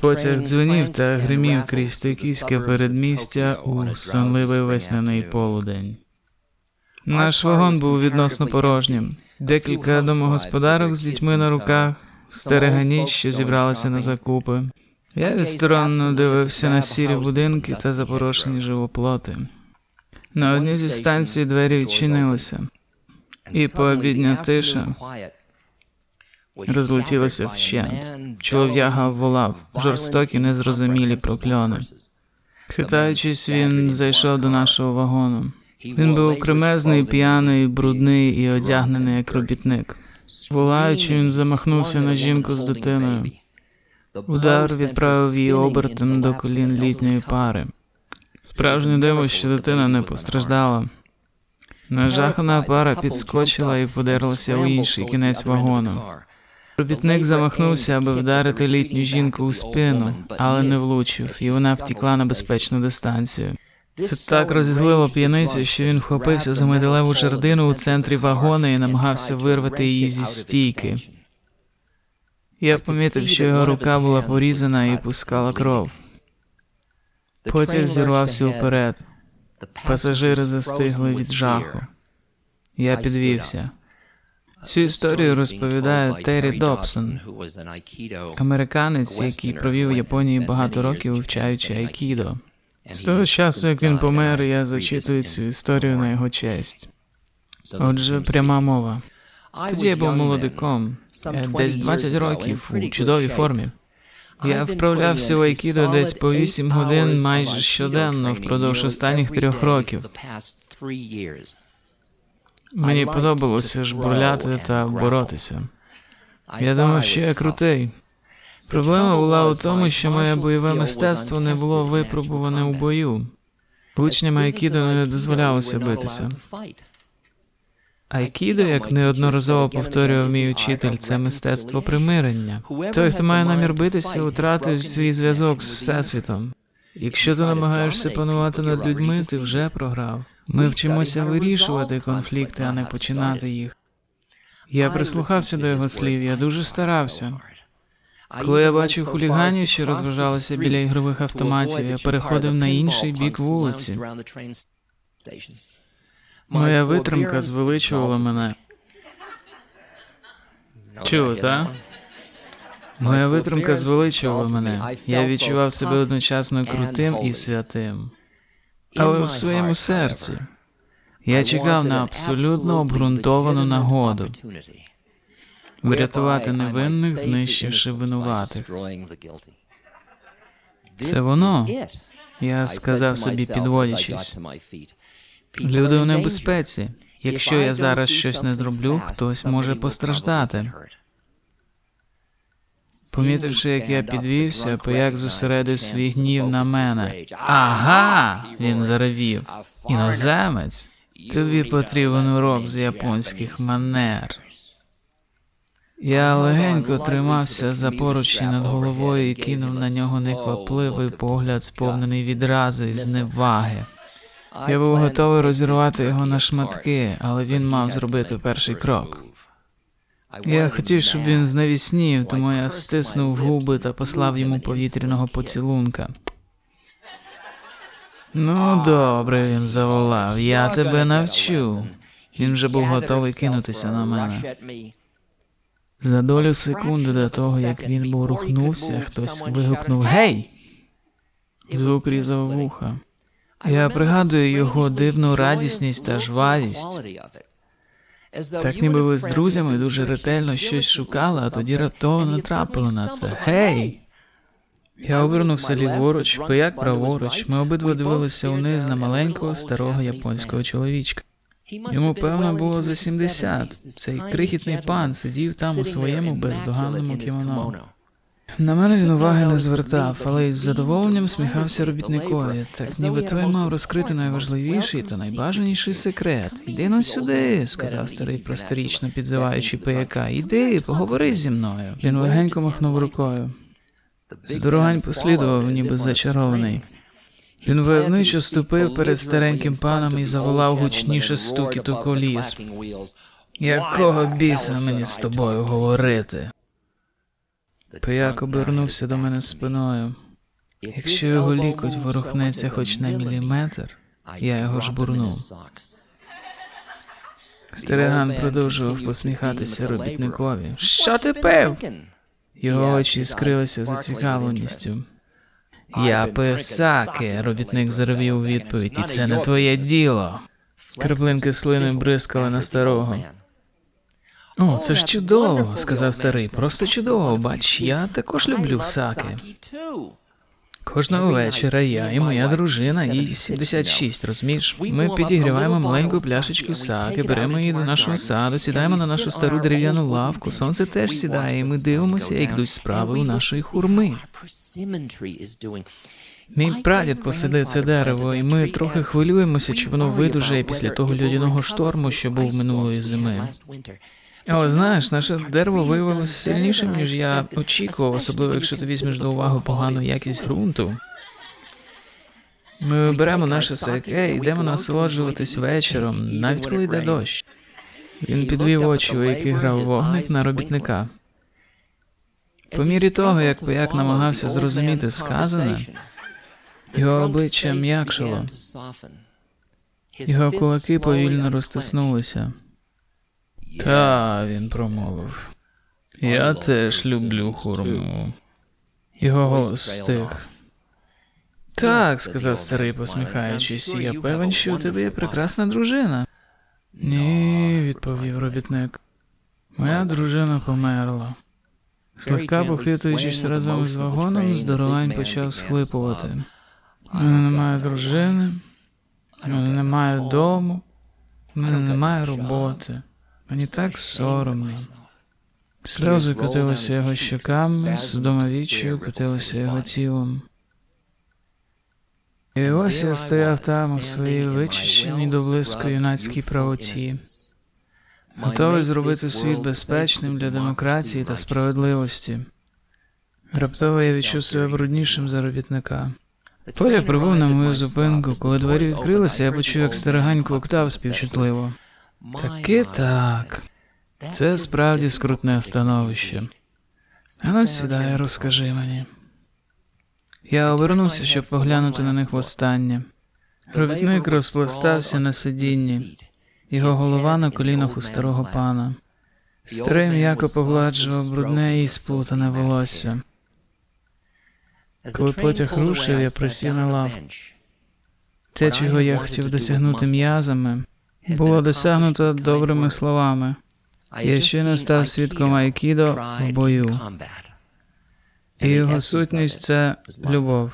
Потяг дзвонів та гримів крізь токійське передмістя у сонливий весняний полудень. Наш вагон був відносно порожнім. Декілька домогосподарок з дітьми на руках, стерегані, що зібралися на закупи. Я відсторонно дивився на сірі будинки та запорошені живоплоти. На одній зі станцій двері відчинилися, і пообідня тиша розлетілася вщент. Чолов'яга волав, жорстокі незрозумілі прокльони. Хитаючись, він зайшов до нашого вагону. Він був кремезний, п'яний, брудний і одягнений як робітник. Волаючи, він замахнувся на жінку з дитиною. Удар відправив її обертом до колін літньої пари. Справжнє диво, що дитина не постраждала. Нажахана пара підскочила і подерлася у інший кінець вагону. Робітник замахнувся, аби вдарити літню жінку у спину, але не влучив, і вона втікла на безпечну дистанцію. Це так розізлило п'яницю, що він вхопився за металеву жердину у центрі вагона і намагався вирвати її зі стійки. Я помітив, що його рука була порізана і пускала кров. Потяг зірвався вперед. Пасажири застигли від жаху. Я підвівся. Цю історію розповідає Террі Добсон, американець, який провів у Японії багато років вивчаючи айкідо. З того часу, як він помер, я зачитую цю історію на його честь. Отже, пряма мова. Тоді я був молодиком, десь 20 років у чудовій формі. Я вправлявся в айкідо десь по 8 годин майже щоденно впродовж останніх трьох років. Мені подобалося жбурляти та боротися. Я думав, що я крутий. Проблема була у тому, що моє бойове мистецтво не було випробуване у бою. Учням айкідо не дозволялося битися. Айкідо, як неодноразово повторював мій учитель, це мистецтво примирення. Той, хто має намір битися, втратив свій зв'язок з всесвітом. Якщо ти намагаєшся панувати над людьми, ти вже програв. Ми вчимося вирішувати конфлікти, а не починати їх. Я прислухався до його слів, я дуже старався. Коли я бачив хуліганів, що розважалися біля ігрових автоматів, я переходив на інший бік вулиці. Моя витримка звеличувала мене. Чули, та? Моя витримка звеличувала мене. Я відчував себе одночасно крутим і святим. Але у своєму серці я чекав на абсолютно обґрунтовану нагоду врятувати невинних, знищивши винуватих. Це воно, я сказав собі, підводячись. Люди у небезпеці. Якщо я зараз щось не зроблю, хтось може постраждати. Помітивши, як я підвівся, пояк зосередив свій гнів на мене. Ага, він заревів. Іноземець. Тобі потрібен урок з японських манер. Я легенько тримався за поручні над головою і кинув на нього неквапливий погляд, сповнений відрази і зневаги. Я був готовий розірвати його на шматки, але він мав зробити перший крок. Я хотів, щоб він знавіснів, тому я стиснув губи та послав йому повітряного поцілунка. Ну, добре, він заволав. Я тебе навчу. Він вже був готовий кинутися на мене. За долю секунди до того, як він був рухнувся, хтось вигукнув Гей! Звук різав вуха. Я пригадую його дивну радісність та жвавість. Так ніби ви з друзями дуже ретельно щось шукали, а тоді раптово натрапили на це. Гей! Я обернувся ліворуч, пияк праворуч. Ми обидва дивилися униз на маленького старого японського чоловічка. Йому, певно, було за 70. Цей крихітний пан сидів там у своєму бездоганному кімоно. На мене він уваги не звертав, але із задоволенням сміхався робітникові, так ніби той мав розкрити найважливіший та найбажаніший секрет. Іди но сюди, сказав старий просторічно підзиваючи пияка. Іди, поговори зі мною. Він легенько махнув рукою. Здорогань послідував, ніби зачарований. Він войовничо ступив перед стареньким паном і заволав гучніше стукіту коліс. Якого біса мені з тобою говорити? Пияк обернувся до мене спиною. Якщо його лікоть ворухнеться хоч на міліметр, я його жбурнув. Стереган продовжував посміхатися робітникові. Що ти пив? Його очі скрилися зацікавленістю. Я пив саки, робітник заревів у відповідь, і це не твоє діло. Краплинки слини бризкали на старого. О, це ж чудово, сказав старий. Просто чудово. Бач, я також люблю саки. Кожного вечора я і моя дружина, їй 76, розумієш? Ми підігріваємо маленьку пляшечку саки, беремо її до нашого саду, сідаємо на нашу стару дерев'яну лавку. Сонце теж сідає, і ми дивимося, як йдуть справи у нашої хурми. Мій прадід посадив це дерево, і ми трохи хвилюємося, чи воно видужає після того льодяного шторму, що був минулої зими. Але знаєш, наше дерево виявилося сильнішим, ніж я очікував, особливо якщо ти візьмеш до уваги погану якість ґрунту. Ми беремо наше саке і йдемо насолоджуватись вечором, навіть коли йде дощ. Він підвів очі, у яких грав вогник на робітника. По мірі того, як пояк намагався зрозуміти сказане, його обличчя м'якшало, його кулаки повільно розтиснулися. Та, він промовив. Я теж люблю хурму. Його голос стих. Так, сказав старий, посміхаючись, я певен, що у тебе є прекрасна дружина. Ні, відповів робітник. Моя дружина померла. Слегка похитуючись разом з вагоном, здоровань почав схлипувати. У мене немає дружини, у мене немає дому, у мене немає роботи. Мені так соромно. Сльози котилися його щоками, судома віччю котилися його тілом. І ось я стояв там у своїй вичищеній до блиску юнацькій правоті, готовий зробити світ безпечним для демократії та справедливості. Раптово я відчув себе бруднішим за робітника. Поля прибув на мою зупинку. Коли двері відкрилися, я почув, як стерегань клоктав співчутливо. Таки так. Це справді скрутне становище. Ану, сідай, розкажи мені. Я обернувся, щоб поглянути на них востаннє. Робітник розпластався на сидінні, його голова на колінах у старого пана. Старий м'яко погладжував брудне і сплутане волосся. Коли потяг рушив, я присів на лав. Те, чого я хотів досягнути м'язами, було досягнуто добрими словами. Я ще не став свідком айкідо в бою. І його сутність це любов.